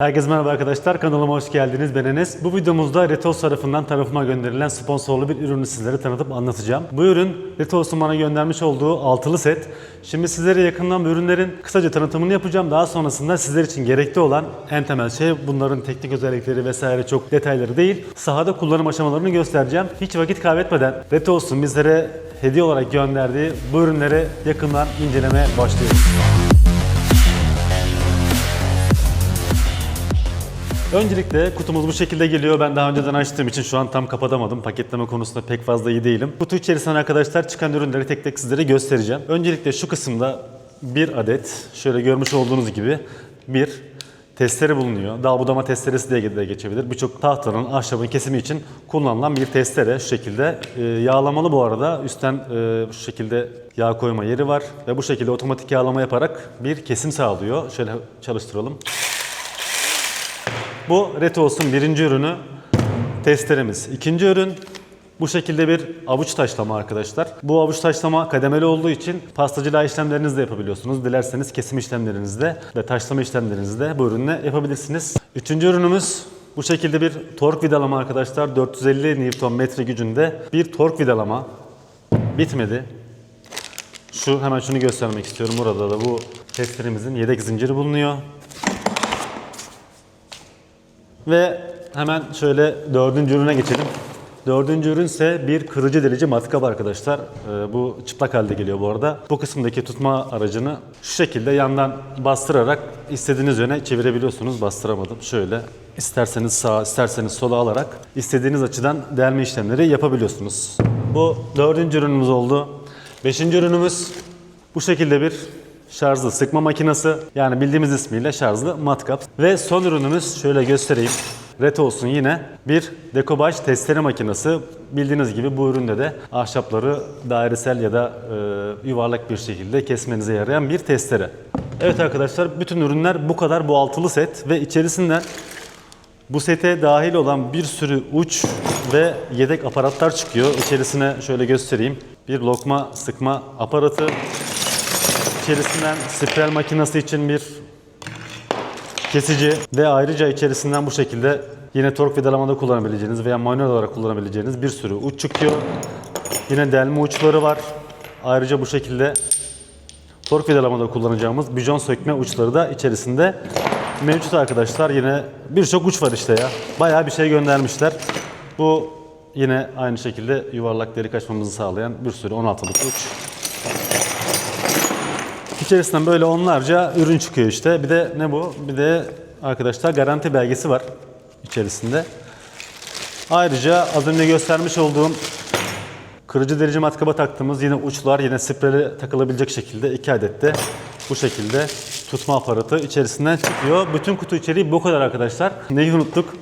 Herkese merhaba arkadaşlar, kanalıma hoş geldiniz. Ben Enes. Bu videomuzda Retos tarafından tarafıma gönderilen sponsorlu bir ürünü sizlere tanıtıp anlatacağım. Bu ürün Retos'un bana göndermiş olduğu altılı set. Şimdi sizlere yakından ürünlerin kısaca tanıtımını yapacağım. Daha sonrasında sizler için gerekli olan en temel şey bunların teknik özellikleri vesaire çok detayları değil. Sahada kullanım aşamalarını göstereceğim. Hiç vakit kaybetmeden Retos'un bizlere hediye olarak gönderdiği bu ürünleri yakından incelemeye başlıyoruz. Öncelikle kutumuz bu şekilde geliyor. Ben daha önceden açtığım için şu an tam kapatamadım. Paketleme konusunda pek fazla iyi değilim. Kutu içerisinden arkadaşlar çıkan ürünleri tek tek sizlere göstereceğim. Öncelikle şu kısımda bir adet şöyle görmüş olduğunuz gibi bir testere bulunuyor. Dağ budama testeresi diye de geçebilir. Birçok tahtanın, ahşabın kesimi için kullanılan bir testere şu şekilde. Ee, yağlamalı bu arada. Üstten e, şu şekilde yağ koyma yeri var ve bu şekilde otomatik yağlama yaparak bir kesim sağlıyor. Şöyle çalıştıralım. Bu Retos'un birinci ürünü testeremiz. İkinci ürün bu şekilde bir avuç taşlama arkadaşlar. Bu avuç taşlama kademeli olduğu için pastacılığa işlemlerinizi de yapabiliyorsunuz. Dilerseniz kesim işlemlerinizde ve taşlama işlemlerinizde bu ürünle yapabilirsiniz. Üçüncü ürünümüz bu şekilde bir tork vidalama arkadaşlar. 450 Nm gücünde bir tork vidalama. Bitmedi. Şu hemen şunu göstermek istiyorum. Burada da bu testeremizin yedek zinciri bulunuyor. Ve hemen şöyle dördüncü ürüne geçelim. Dördüncü ürün ise bir kırıcı delici matkap arkadaşlar. Ee, bu çıplak halde geliyor bu arada. Bu kısımdaki tutma aracını şu şekilde yandan bastırarak istediğiniz yöne çevirebiliyorsunuz. Bastıramadım. Şöyle isterseniz sağa isterseniz sola alarak istediğiniz açıdan delme işlemleri yapabiliyorsunuz. Bu dördüncü ürünümüz oldu. Beşinci ürünümüz bu şekilde bir şarjlı sıkma makinesi yani bildiğimiz ismiyle şarjlı matkap. Ve son ürünümüz şöyle göstereyim. Retos'un yine bir dekobaj testere makinesi. Bildiğiniz gibi bu üründe de ahşapları dairesel ya da e, yuvarlak bir şekilde kesmenize yarayan bir testere. Evet arkadaşlar bütün ürünler bu kadar bu altılı set ve içerisinden bu sete dahil olan bir sürü uç ve yedek aparatlar çıkıyor. İçerisine şöyle göstereyim. Bir lokma sıkma aparatı, İçerisinden spiral makinesi için bir kesici ve ayrıca içerisinden bu şekilde yine tork vidalamada kullanabileceğiniz veya manuel olarak kullanabileceğiniz bir sürü uç çıkıyor. Yine delme uçları var. Ayrıca bu şekilde tork vidalamada kullanacağımız bijon sökme uçları da içerisinde mevcut arkadaşlar. Yine birçok uç var işte ya. Bayağı bir şey göndermişler. Bu yine aynı şekilde yuvarlak delik açmamızı sağlayan bir sürü 16'lık uç. İçerisinden böyle onlarca ürün çıkıyor işte. Bir de ne bu? Bir de arkadaşlar garanti belgesi var içerisinde. Ayrıca az önce göstermiş olduğum kırıcı delici matkaba taktığımız yine uçlar yine sprele takılabilecek şekilde iki adet de bu şekilde tutma aparatı içerisinden çıkıyor. Bütün kutu içeriği bu kadar arkadaşlar. Neyi unuttuk?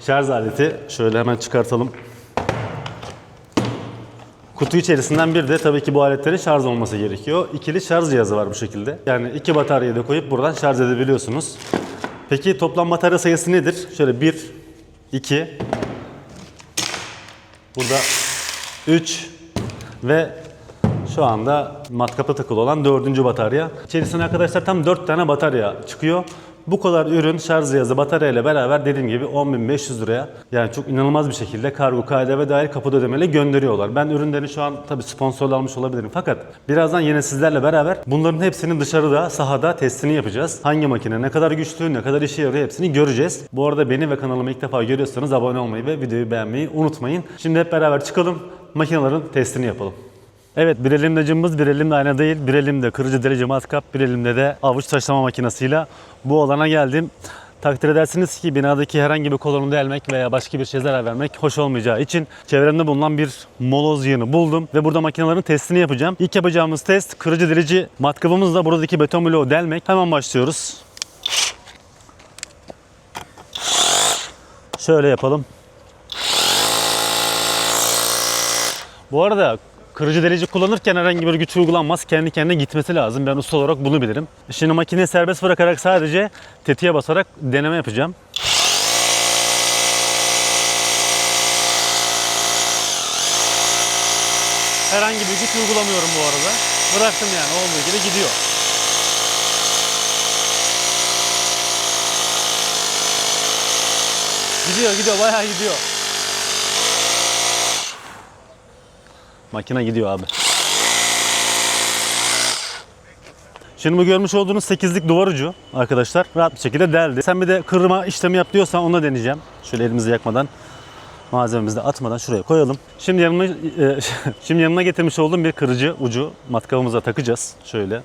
Şarj aleti. Şöyle hemen çıkartalım. Kutu içerisinden bir de tabii ki bu aletlerin şarj olması gerekiyor. İkili şarj cihazı var bu şekilde. Yani iki bataryayı da koyup buradan şarj edebiliyorsunuz. Peki toplam batarya sayısı nedir? Şöyle 1, 2, burada 3 ve şu anda matkapa takılı olan dördüncü batarya. İçerisine arkadaşlar tam 4 tane batarya çıkıyor. Bu kadar ürün, şarj cihazı, batarya ile beraber dediğim gibi 10.500 liraya yani çok inanılmaz bir şekilde kargo, KDV dahil kapıda ödemeyle gönderiyorlar. Ben ürünlerini şu an tabii sponsorlu almış olabilirim fakat birazdan yine sizlerle beraber bunların hepsinin dışarıda, sahada testini yapacağız. Hangi makine ne kadar güçlü, ne kadar işe yarıyor hepsini göreceğiz. Bu arada beni ve kanalımı ilk defa görüyorsanız abone olmayı ve videoyu beğenmeyi unutmayın. Şimdi hep beraber çıkalım, makinelerin testini yapalım. Evet bir elimde cımbız bir elimde ayna değil bir elimde kırıcı delici matkap bir elimde de avuç taşlama makinesiyle bu alana geldim. Takdir edersiniz ki binadaki herhangi bir kolonu delmek veya başka bir şey zarar vermek hoş olmayacağı için çevremde bulunan bir moloz yığını buldum ve burada makinelerin testini yapacağım. İlk yapacağımız test kırıcı delici matkabımızla buradaki beton bloğu delmek. Hemen başlıyoruz. Şöyle yapalım. Bu arada kırıcı delici kullanırken herhangi bir güç uygulanmaz. Kendi kendine gitmesi lazım. Ben usta olarak bunu bilirim. Şimdi makineyi serbest bırakarak sadece tetiğe basarak deneme yapacağım. Herhangi bir güç uygulamıyorum bu arada. Bıraktım yani olduğu gibi gidiyor. Gidiyor gidiyor bayağı gidiyor. Makine gidiyor abi. Şimdi bu görmüş olduğunuz 8'lik duvar ucu arkadaşlar rahat bir şekilde deldi. Sen bir de kırma işlemi yap diyorsan onu da deneyeceğim. Şöyle elimizi yakmadan malzememizi de atmadan şuraya koyalım. Şimdi yanıma e, şimdi yanına getirmiş olduğum bir kırıcı ucu matkabımıza takacağız şöyle.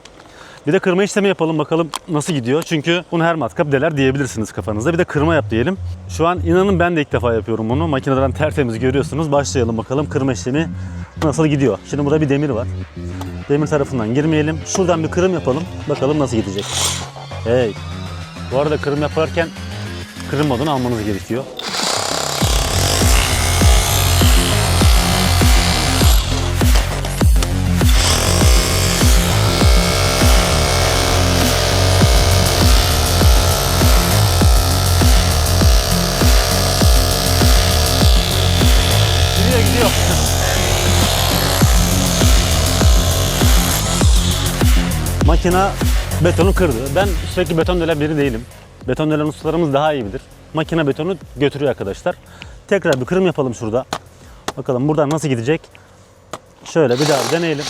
Bir de kırma işlemi yapalım bakalım nasıl gidiyor. Çünkü bunu her matkap deler diyebilirsiniz kafanızda. Bir de kırma yap diyelim. Şu an inanın ben de ilk defa yapıyorum bunu. Makineden tertemiz görüyorsunuz. Başlayalım bakalım kırma işlemi nasıl gidiyor. Şimdi burada bir demir var. Demir tarafından girmeyelim. Şuradan bir kırım yapalım. Bakalım nasıl gidecek. Hey. Bu arada kırım yaparken kırım modunu almanız gerekiyor. Gidiyor gidiyor. Makina betonu kırdı. Ben sürekli beton delen biri değilim. Beton delen ustalarımız daha iyi bilir. Makine betonu götürüyor arkadaşlar. Tekrar bir kırım yapalım şurada. Bakalım buradan nasıl gidecek. Şöyle bir daha bir deneyelim.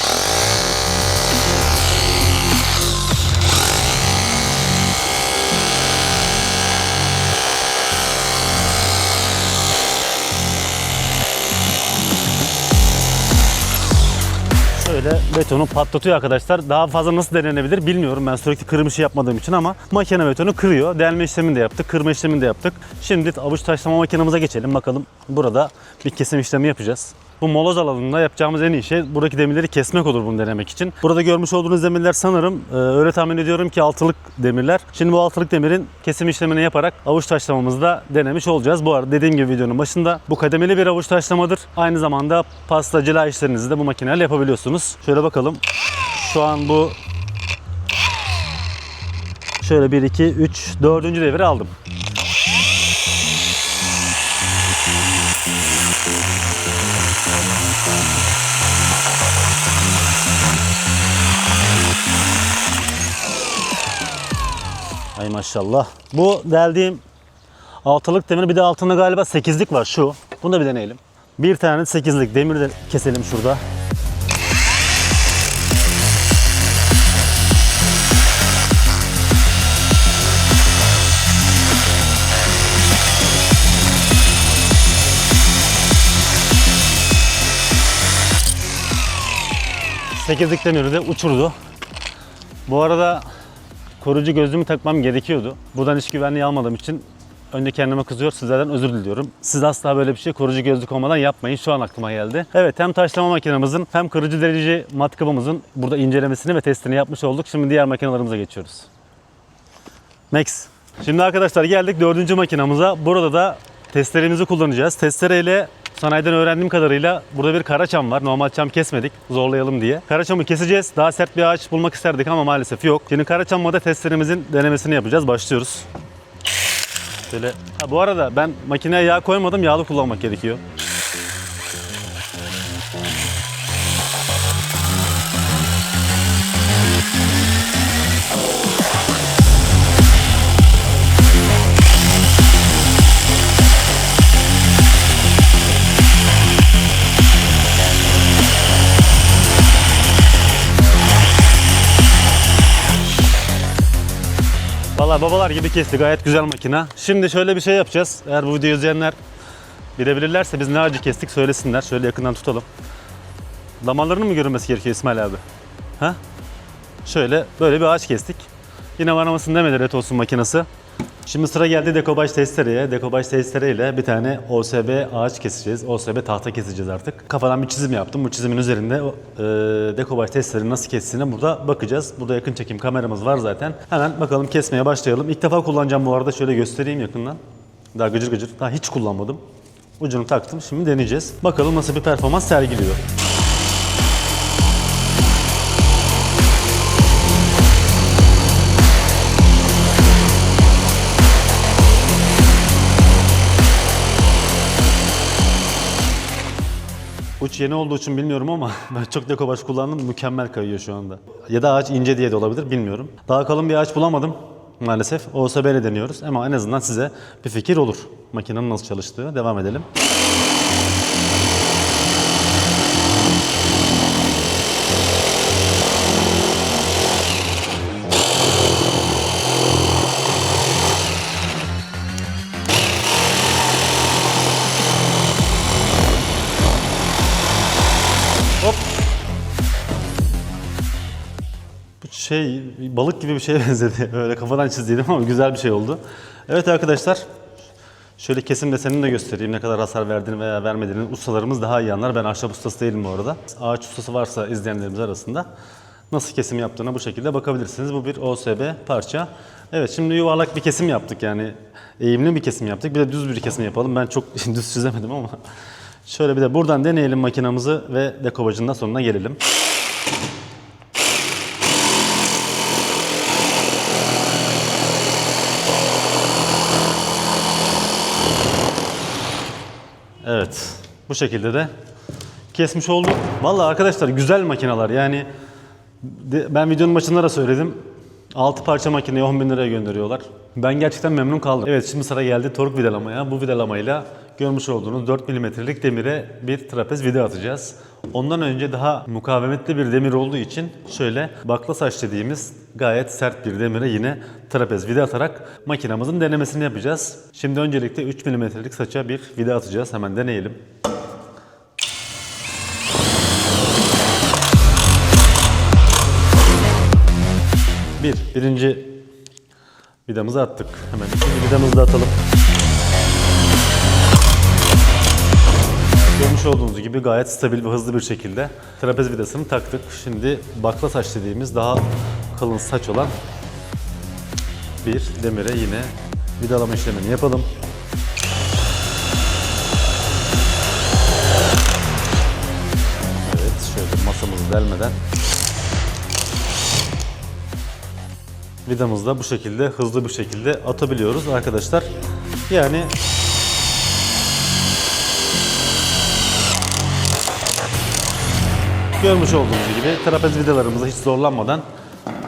Betonu patlatıyor arkadaşlar. Daha fazla nasıl denenebilir bilmiyorum. Ben sürekli kırım yapmadığım için ama makine betonu kırıyor. Delme işlemini de yaptık, kırma işlemini de yaptık. Şimdi avuç taşlama makinamıza geçelim. Bakalım burada bir kesim işlemi yapacağız. Bu moloz alanında yapacağımız en iyi şey buradaki demirleri kesmek olur bunu denemek için. Burada görmüş olduğunuz demirler sanırım e, öyle tahmin ediyorum ki altılık demirler. Şimdi bu altılık demirin kesim işlemini yaparak avuç taşlamamızda denemiş olacağız. Bu arada dediğim gibi videonun başında bu kademeli bir avuç taşlamadır. Aynı zamanda pasta cila işlerinizi de bu makineyle yapabiliyorsunuz. Şöyle bakalım. Şu an bu şöyle 1 2 3 4. devri aldım. Ay maşallah. Bu deldiğim altılık demir bir de altında galiba 8'lik var şu. Bunu da bir deneyelim. Bir tane 8'lik demir de keselim şurada. Sekizlik demiri de uçurdu. Bu arada koruyucu gözlüğümü takmam gerekiyordu. Buradan iş güvenliği almadığım için önce kendime kızıyor, sizlerden özür diliyorum. Siz asla böyle bir şey koruyucu gözlük olmadan yapmayın. Şu an aklıma geldi. Evet hem taşlama makinemizin hem kırıcı delici matkabımızın burada incelemesini ve testini yapmış olduk. Şimdi diğer makinalarımıza geçiyoruz. Max. Şimdi arkadaşlar geldik dördüncü makinamıza. Burada da testlerimizi kullanacağız. Testereyle sanayiden öğrendiğim kadarıyla burada bir kara çam var. Normal çam kesmedik zorlayalım diye. Kara çamı keseceğiz. Daha sert bir ağaç bulmak isterdik ama maalesef yok. Şimdi kara çamda testlerimizin denemesini yapacağız. Başlıyoruz. Şöyle. Ha, bu arada ben makineye yağ koymadım. Yağlı kullanmak gerekiyor. Babalar gibi kesti. Gayet güzel makina. Şimdi şöyle bir şey yapacağız. Eğer bu videoyu izleyenler bilebilirlerse biz ne ağacı kestik söylesinler. Şöyle yakından tutalım. Damarlarının mı görünmesi gerekiyor İsmail abi? Ha? Şöyle böyle bir ağaç kestik. Yine varamasın demedi ret olsun makinesi. Şimdi sıra geldi dekobaj testereye. Dekobaj testereyle bir tane OSB ağaç keseceğiz. OSB tahta keseceğiz artık. Kafadan bir çizim yaptım. Bu çizimin üzerinde e, dekobaj testleri nasıl kestiğine burada bakacağız. Burada yakın çekim kameramız var zaten. Hemen bakalım kesmeye başlayalım. İlk defa kullanacağım bu arada. Şöyle göstereyim yakından. Daha gıcır gıcır. Daha hiç kullanmadım. Ucunu taktım. Şimdi deneyeceğiz. Bakalım nasıl bir performans sergiliyor. Uç yeni olduğu için bilmiyorum ama ben çok dekobaş kullandım. Mükemmel kayıyor şu anda. Ya da ağaç ince diye de olabilir bilmiyorum. Daha kalın bir ağaç bulamadım. maalesef. OSB ile deniyoruz ama en azından size bir fikir olur. Makinenin nasıl çalıştığı. Devam edelim. Şey balık gibi bir şeye benzedi. Öyle kafadan çizdiydim ama güzel bir şey oldu. Evet arkadaşlar. Şöyle kesim desenini de göstereyim. Ne kadar hasar verdiğini veya vermediğini ustalarımız daha iyi anlar. Ben ahşap ustası değilim bu arada. Ağaç ustası varsa izleyenlerimiz arasında nasıl kesim yaptığına bu şekilde bakabilirsiniz. Bu bir OSB parça. Evet şimdi yuvarlak bir kesim yaptık yani eğimli bir kesim yaptık. Bir de düz bir kesim yapalım. Ben çok düz çizemedim ama. Şöyle bir de buradan deneyelim makinamızı ve dekobajın da sonuna gelelim. Evet. Bu şekilde de kesmiş olduk. Vallahi arkadaşlar güzel makineler. Yani ben videonun başında da söyledim. 6 parça makineyi 10 bin liraya gönderiyorlar. Ben gerçekten memnun kaldım. Evet şimdi sıra geldi tork vidalamaya. Bu vidalamayla görmüş olduğunuz 4 milimetrelik demire bir trapez vida atacağız. Ondan önce daha mukavemetli bir demir olduğu için şöyle bakla saç dediğimiz gayet sert bir demire yine trapez vida atarak makinamızın denemesini yapacağız. Şimdi öncelikle 3 milimetrelik saça bir vida atacağız. Hemen deneyelim. Bir, birinci vidamızı attık. Hemen ikinci vidamızı da atalım. Görmüş olduğunuz gibi gayet stabil ve hızlı bir şekilde trapez vidasını taktık. Şimdi bakla saç dediğimiz daha kalın saç olan bir demire yine vidalama işlemini yapalım. Evet şöyle masamızı delmeden vidamızı da bu şekilde hızlı bir şekilde atabiliyoruz arkadaşlar. Yani görmüş olduğunuz gibi trapez vidalarımızı hiç zorlanmadan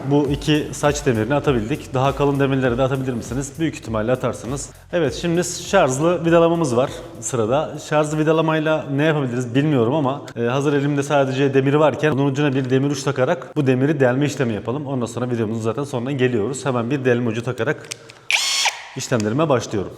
bu iki saç demirini atabildik. Daha kalın demirleri de atabilir misiniz? Büyük ihtimalle atarsınız. Evet şimdi şarjlı vidalamamız var sırada. Şarjlı vidalamayla ne yapabiliriz bilmiyorum ama e, hazır elimde sadece demiri varken bunun ucuna bir demir uç takarak bu demiri delme işlemi yapalım. Ondan sonra videomuzun zaten sonuna geliyoruz. Hemen bir delme ucu takarak işlemlerime başlıyorum.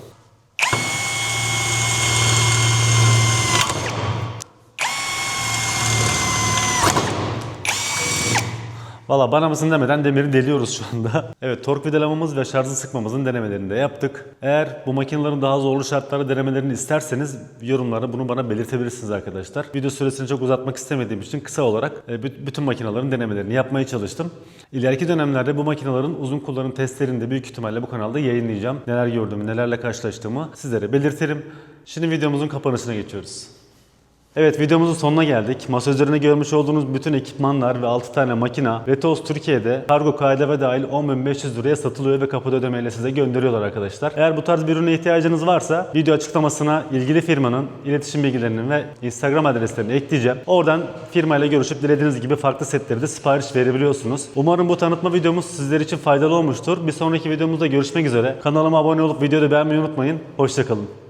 Valla bana mısın demeden demiri deliyoruz şu anda. evet tork vidalamamız ve şarjı sıkmamızın denemelerini de yaptık. Eğer bu makinelerin daha zorlu şartlarda denemelerini isterseniz yorumlarda bunu bana belirtebilirsiniz arkadaşlar. Video süresini çok uzatmak istemediğim için kısa olarak e, bü- bütün makinelerin denemelerini yapmaya çalıştım. İleriki dönemlerde bu makinelerin uzun kullanım testlerini de büyük ihtimalle bu kanalda yayınlayacağım. Neler gördüğümü, nelerle karşılaştığımı sizlere belirtirim. Şimdi videomuzun kapanışına geçiyoruz. Evet videomuzun sonuna geldik. Masa üzerinde görmüş olduğunuz bütün ekipmanlar ve 6 tane makina Retos Türkiye'de kargo KDV dahil 10.500 liraya satılıyor ve kapıda ödemeyle size gönderiyorlar arkadaşlar. Eğer bu tarz bir ürüne ihtiyacınız varsa video açıklamasına ilgili firmanın iletişim bilgilerini ve Instagram adreslerini ekleyeceğim. Oradan firmayla görüşüp dilediğiniz gibi farklı setleri de sipariş verebiliyorsunuz. Umarım bu tanıtma videomuz sizler için faydalı olmuştur. Bir sonraki videomuzda görüşmek üzere. Kanalıma abone olup videoyu beğenmeyi unutmayın. Hoşçakalın.